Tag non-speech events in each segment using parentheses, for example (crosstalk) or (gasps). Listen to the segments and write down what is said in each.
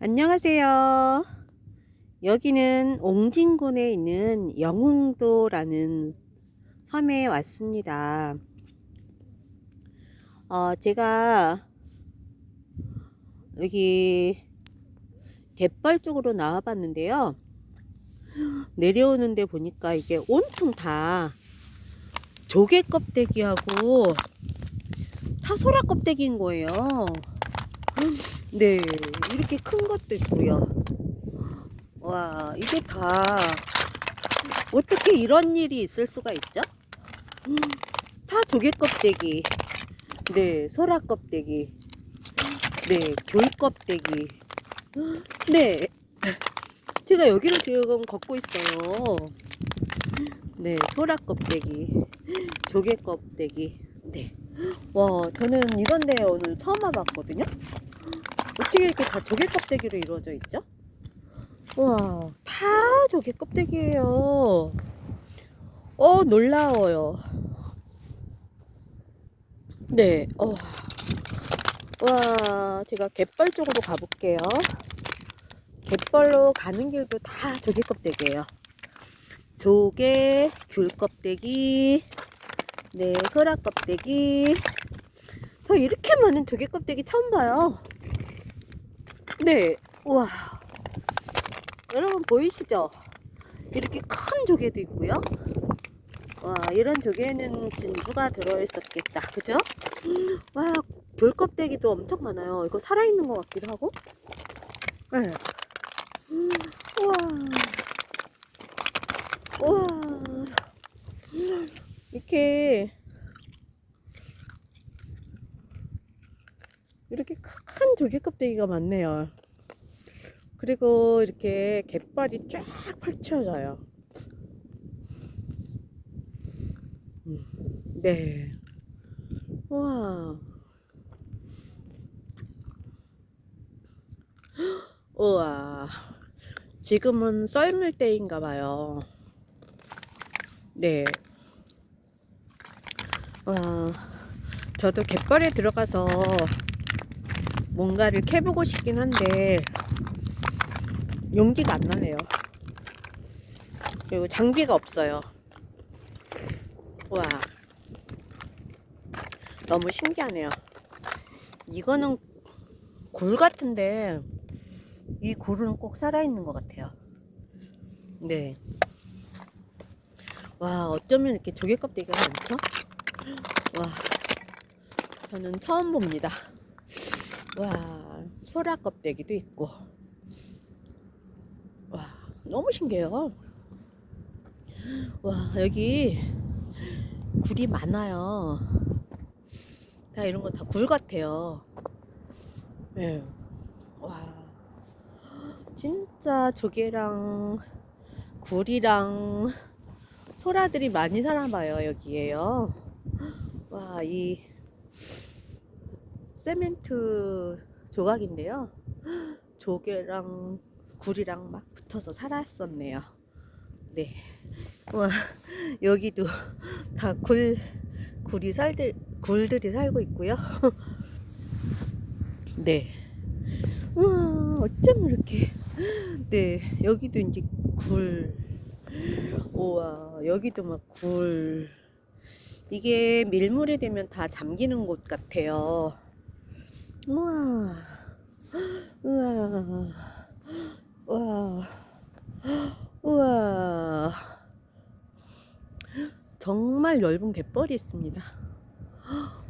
안녕하세요. 여기는 옹진군에 있는 영흥도라는 섬에 왔습니다. 어, 제가 여기 갯벌 쪽으로 나와 봤는데요. 내려오는데 보니까 이게 온통 다 조개 껍데기하고 다 소라 껍데기인 거예요. 네, 이렇게 큰 것도 있고요. 와, 이게 다 어떻게 이런 일이 있을 수가 있죠? 음, 다 조개 껍데기, 네, 소라 껍데기, 네, 굴 껍데기, 네, 제가 여기를 지금 걷고 있어요. 네, 소라 껍데기, 조개 껍데기, 네. 와, 저는 이런 데 오늘 처음 와봤거든요. 어떻게 이렇게 다 조개 껍데기로 이루어져 있죠? 와, 다 조개 껍데기예요. 어, 놀라워요. 네, 어. 와, 제가 갯벌 쪽으로 가볼게요. 갯벌로 가는 길도 다 조개 껍데기예요. 조개, 귤 껍데기, 네, 소라 껍데기. 저 이렇게 많은 조개 껍데기 처음 봐요. 네, 우와. 여러분 보이시죠? 이렇게 큰 조개도 있고요. 와, 이런 조개는 진주가 들어있었겠다. 그죠? 와, 귤 껍데기도 엄청 많아요. 이거 살아있는 것 같기도 하고. 네. 음, 우와. 우와. 이렇게 이렇게 큰 조개 껍데기가 많네요. 그리고 이렇게 갯벌이 쫙 펼쳐져요. 음, 네. 우와. (gasps) 우와. 지금은 썰물 때인가 봐요. 네. 와, 저도 갯벌에 들어가서 뭔가를 캐보고 싶긴 한데 용기가 안 나네요. 그리고 장비가 없어요. 와, 너무 신기하네요. 이거는 굴 같은데 이 굴은 꼭 살아있는 것 같아요. 네. 와, 어쩌면 이렇게 조개 껍데기가 많죠? 와, 저는 처음 봅니다. 와, 소라 껍데기도 있고. 와, 너무 신기해요. 와, 여기 굴이 많아요. 다 이런 거 다 굴 같아요. 네. 와, 진짜 조개랑 굴이랑 소라들이 많이 살아봐요, 여기에요. 와, 이 세멘트 조각인데요. (gasps) 조개랑 굴이랑 막 붙어서 살았었네요. 네. 와, 여기도 다 굴, 굴이 살들, 굴들이 살고 있고요. (laughs) 네. 와, 어쩜 이렇게. 네, 여기도 이제 굴. 우와, 여기도 막 굴. 이게 밀물이 되면 다 잠기는 곳 같아요. 우와, 우와, 우와, 우와. 정말 넓은 갯벌이 있습니다.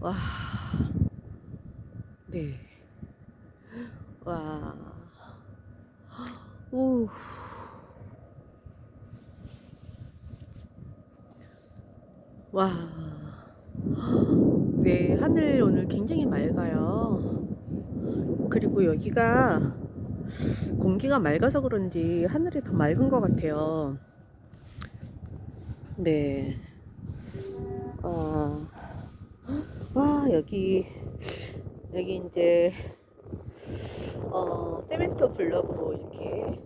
와, 네. 와, 우. 와. 네, 하늘 오늘 굉장히 맑아요. 그리고 여기가 공기가 맑아서 그런지 하늘이 더 맑은 것 같아요. 네. 와, 와, 여기, 여기 이제, 어, 세멘트 블럭으로 이렇게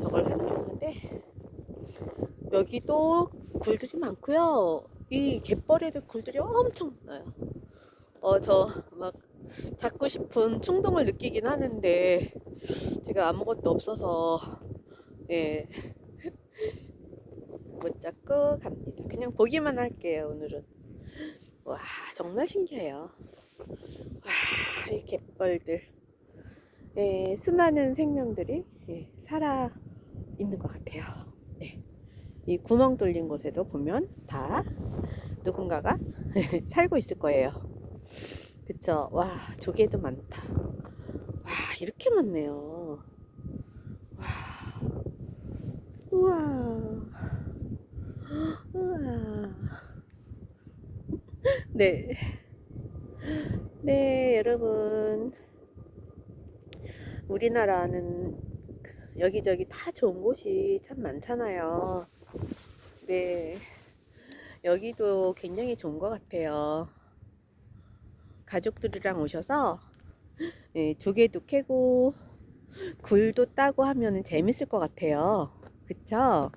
저걸 해놓으셨는데, 여기도 굴들이 많고요. 이 갯벌에도 굴들이 엄청 많아요. 어, 저 막 잡고 싶은 충동을 느끼긴 하는데 제가 아무것도 없어서 예. (laughs) 못 잡고 갑니다. 그냥 보기만 할게요, 오늘은. 와, 정말 신기해요. 와, 이 갯벌들. 예, 수많은 생명들이 예, 살아 있는 것 같아요. 네. 이 구멍 뚫린 곳에도 보면 다 누군가가 (laughs) 살고 있을 거예요. 그쵸? 와, 조개도 많다. 와, 이렇게 많네요. 와, 우와. 우와. 네. 네, 여러분. 우리나라는 여기저기 다 좋은 곳이 참 많잖아요. 네. 여기도 굉장히 좋은 것 같아요. 가족들이랑 오셔서 예, 조개도 캐고 굴도 따고 하면 재밌을 것 같아요. 그쵸?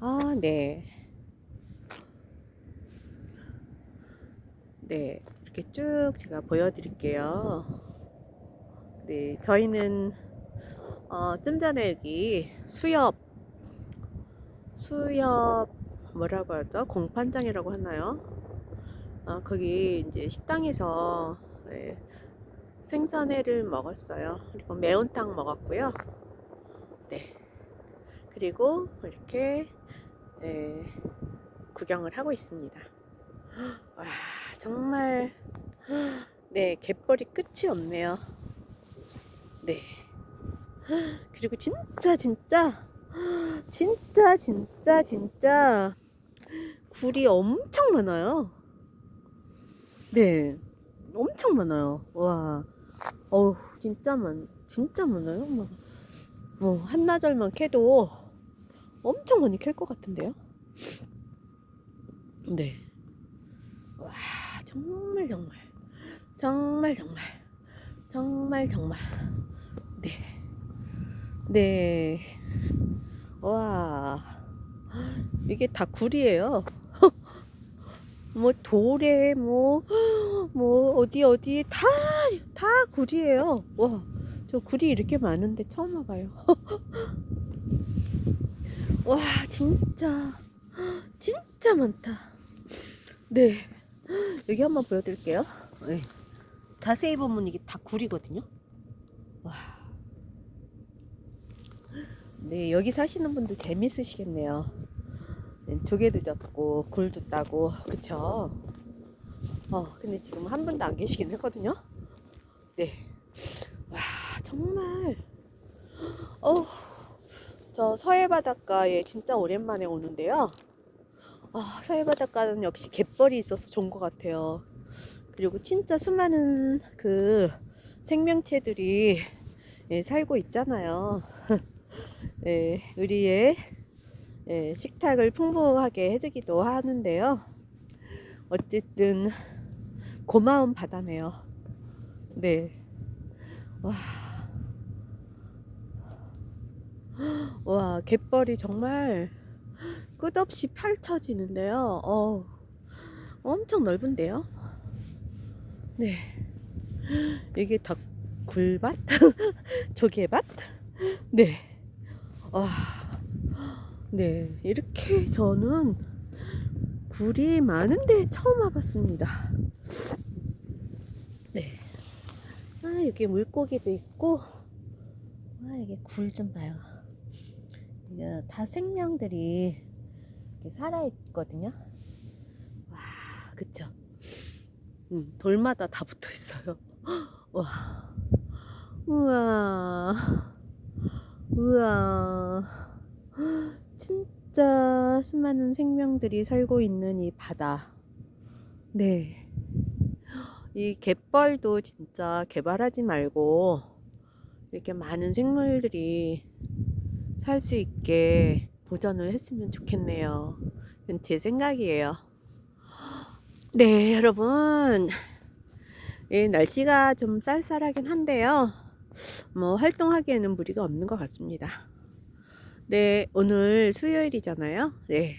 아, 네. 네. 이렇게 쭉 제가 보여드릴게요. 네. 저희는, 어, 좀 전에 여기 수협, 수협, 뭐라고 하죠? 공판장이라고 하나요? 아, 거기 이제 식당에서 네, 생선회를 먹었어요. 그리고 매운탕 먹었고요. 네. 그리고 이렇게 예, 구경을 하고 있습니다. 와, 정말 네, 갯벌이 끝이 없네요. 네. 그리고 진짜 진짜 진짜 진짜 진짜 굴이 엄청 많아요. 네. 엄청 많아요. 와. 어우, 진짜 많, 진짜 많아요. 뭐, 뭐, 한나절만 캐도 엄청 많이 캘 것 같은데요? 네. 와, 정말, 정말. 정말, 정말. 정말, 정말. 네. 네. 와. 이게 다 굴이에요. 뭐 돌에 뭐 (gasps) 뭐 어디 어디 다 다 굴이에요. 와, 저 굴이 이렇게 많은데 처음 와봐요. (laughs) 와, 진짜 (gasps) 진짜 많다. 네, (gasps) 여기 한번 보여드릴게요. 네. 자세히 보면 이게 다 굴이거든요. 와, 네 여기 사시는 분들 재밌으시겠네요. 네, 조개도 잡고 굴도 따고 그쵸? 어 근데 지금 한 분도 안 계시긴 했거든요. 네. 와 정말 어 저 서해 바닷가에 진짜 오랜만에 오는데요. 아 서해 바닷가는 역시 갯벌이 있어서 좋은 것 같아요. 그리고 진짜 수많은 그 생명체들이 예, 살고 있잖아요. (laughs) 예, 우리의 예, 식탁을 풍부하게 해주기도 하는데요. 어쨌든 고마운 바다네요. 네. 와. 와, 갯벌이 정말 끝없이 펼쳐지는데요. 어, 엄청 넓은데요. 네. 이게 다 굴밭? (laughs) 조개밭? 네. 와. 네, 이렇게 저는 굴이 많은데 처음 와봤습니다. 네. 아, 여기 물고기도 있고, 아, 이게 굴 좀 봐요. 이게 다 생명들이 이렇게 살아있거든요. 와, 그쵸? 음, 돌마다 다 붙어 있어요. (gasps) 와, 우와, 우와. 진짜 수많은 생명들이 살고 있는 이 바다. 네. 이 갯벌도 진짜 개발하지 말고 이렇게 많은 생물들이 살 수 있게 보전을 했으면 좋겠네요. 제 생각이에요. 네, 여러분. 예, 날씨가 좀 쌀쌀하긴 한데요. 뭐, 활동하기에는 무리가 없는 것 같습니다. 네, 오늘 수요일이잖아요. 네.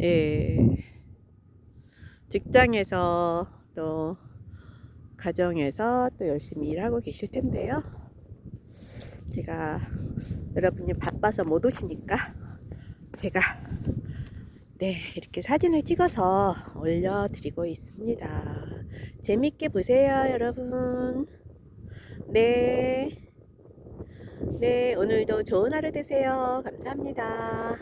예. 직장에서 또 가정에서 또 열심히 일하고 계실 텐데요. 제가 여러분이 바빠서 못 오시니까 제가 네 이렇게 사진을 찍어서 올려드리고 있습니다. 재밌게 보세요, 여러분. 네. 네, 오늘도 좋은 하루 되세요. 감사합니다.